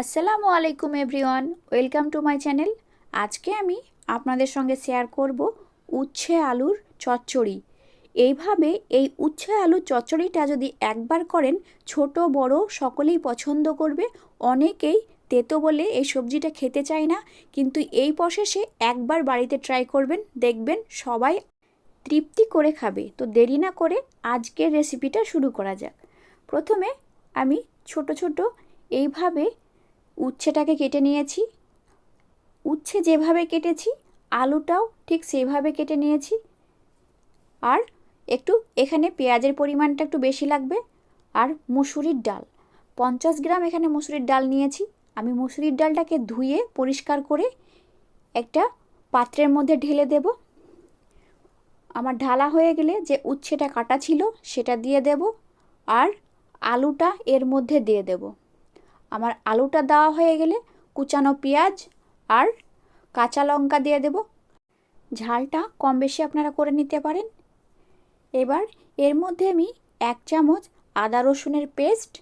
আসসালামু আলাইকুম everyone, welcome to my channel. আজকে আমি আপনাদের সঙ্গে শেয়ার করব উচ্ছে আলুর চচ্চড়ি। এইভাবে এই উচ্ছে আলুর চচ্চড়িটা যদি একবার করেন, ছোট, বড়, সকলেই পছন্দ করবে। অনেকেই তেতো বলে এই সবজিটা খেতে চায় না, কিন্তু এই প্রসেসে একবার বাড়িতে ট্রাই করবেন, দেখবেন সবাই তৃপ্তি করে খাবে। তো দেরি না করে আজকের রেসিপিটা শুরু করা যাক। প্রথমে আমি ছোট ছোট এইভাবে উচ্ছেটাকে কেটে নিয়েছি। উচ্ছে যেভাবে কেটেছি, আলুটাও ঠিক সেভাবে কেটে নিয়েছি। আর একটু এখানে পেঁয়াজের পরিমাণটা একটু বেশি লাগবে। আর মুসুরির ডাল। পঞ্চাশ গ্রাম এখানে মুসুরির ডাল নিয়েছি। আমি মুসুরির ডালটাকে ধুয়ে পরিষ্কার করে একটা পাত্রের মধ্যে ঢেলে দেব। আমার ঢালা হয়ে গেলে যে উচ্ছেটা কাটা ছিল সেটা দিয়ে দেব। আর আলুটা এর মধ্যে দিয়ে দেবো। আমার আলুটা দেওয়া হয়ে গেলে কুচানো পেঁয়াজ আর কাঁচা লঙ্কা দিয়ে দেব। ঝালটা কম বেশি আপনারা করে নিতে পারেন। এবার এর মধ্যে আমি এক চামচ আদা রসুনের পেস্ট,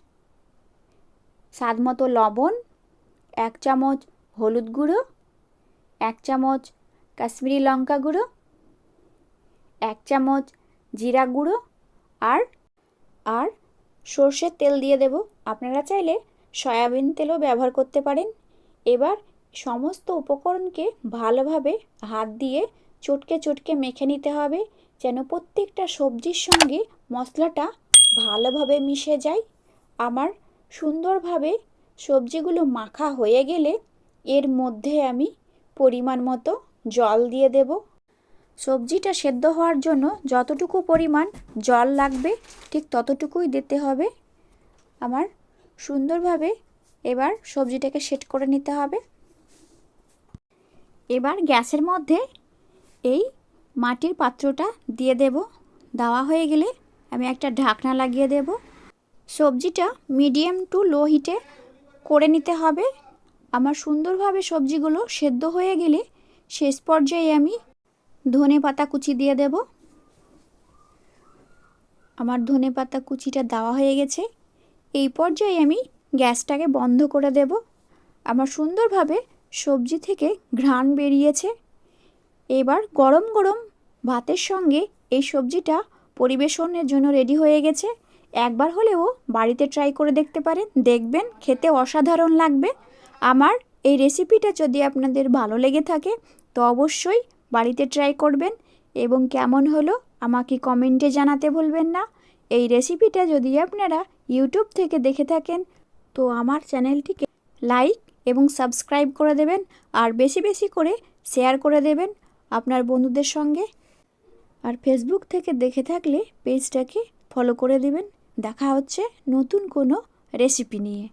স্বাদ মতো লবণ, এক চামচ হলুদ গুঁড়ো, এক চামচ কাশ্মীরি লঙ্কা গুঁড়ো, এক চামচ জিরা গুঁড়ো আর আর সর্ষের তেল দিয়ে দেব। আপনারা চাইলে সয়াবিন তেলও ব্যবহার করতে পারেন। এবার সমস্ত উপকরণকে ভালোভাবে হাত দিয়ে চটকে চটকে মেখে নিতে হবে, যেন প্রত্যেকটা সবজির সঙ্গে মশলাটা ভালোভাবে মিশে যায়। আমার সুন্দরভাবে সবজিগুলো মাখা হয়ে গেলে এর মধ্যে আমি পরিমাণ মতো জল দিয়ে দেব। সবজিটা সেদ্ধ হওয়ার জন্য যতটুকু পরিমাণ জল লাগবে, ঠিক ততটুকুই দিতে হবে। আমার সুন্দরভাবে এবার সবজিটাকে সেট করে নিতে হবে। এবার গ্যাসের মধ্যে এই মাটির পাত্রটা দিয়ে দেব। দেওয়া হয়ে গেলে আমি একটা ঢাকনা লাগিয়ে দেব। সবজিটা মিডিয়াম টু লো হিটে করে নিতে হবে। আমার সুন্দরভাবে সবজিগুলো সেদ্ধ হয়ে গেলে শেষ পর্যায়ে আমি ধনে পাতা কুচি দিয়ে দেব। আমার ধনে পাতা কুচিটা দেওয়া হয়ে গেছে। এই পর্যায়ে আমি গ্যাসটাকে বন্ধ করে দেব। আমার সুন্দরভাবে সবজি থেকে ঘ্রাণ বেরিয়েছে। এবার গরম গরম ভাতের সঙ্গে এই সবজিটা পরিবেশনের জন্য রেডি হয়ে গেছে। একবার হলেও বাড়িতে ট্রাই করে দেখতে পারেন। দেখবেন খেতে অসাধারণ লাগবে। আমার এই রেসিপিটা যদি আপনাদের ভালো লেগে থাকে, তো অবশ্যই বাড়িতে ট্রাই করবেন এবং কেমন হলো আমাকে কমেন্টে জানাতে ভুলবেন না। এই রেসিপিটা যদি আপনারা ইউটিউব থেকে দেখে থাকেন, তো আমার চ্যানেলটিকে লাইক এবং সাবস্ক্রাইব করে দেবেন আর বেশি বেশি করে শেয়ার করে দেবেন আপনার বন্ধুদের সঙ্গে। আর ফেসবুক থেকে দেখে থাকলে পেজটাকে ফলো করে দেবেন। দেখা হচ্ছে নতুন কোনো রেসিপি নিয়ে।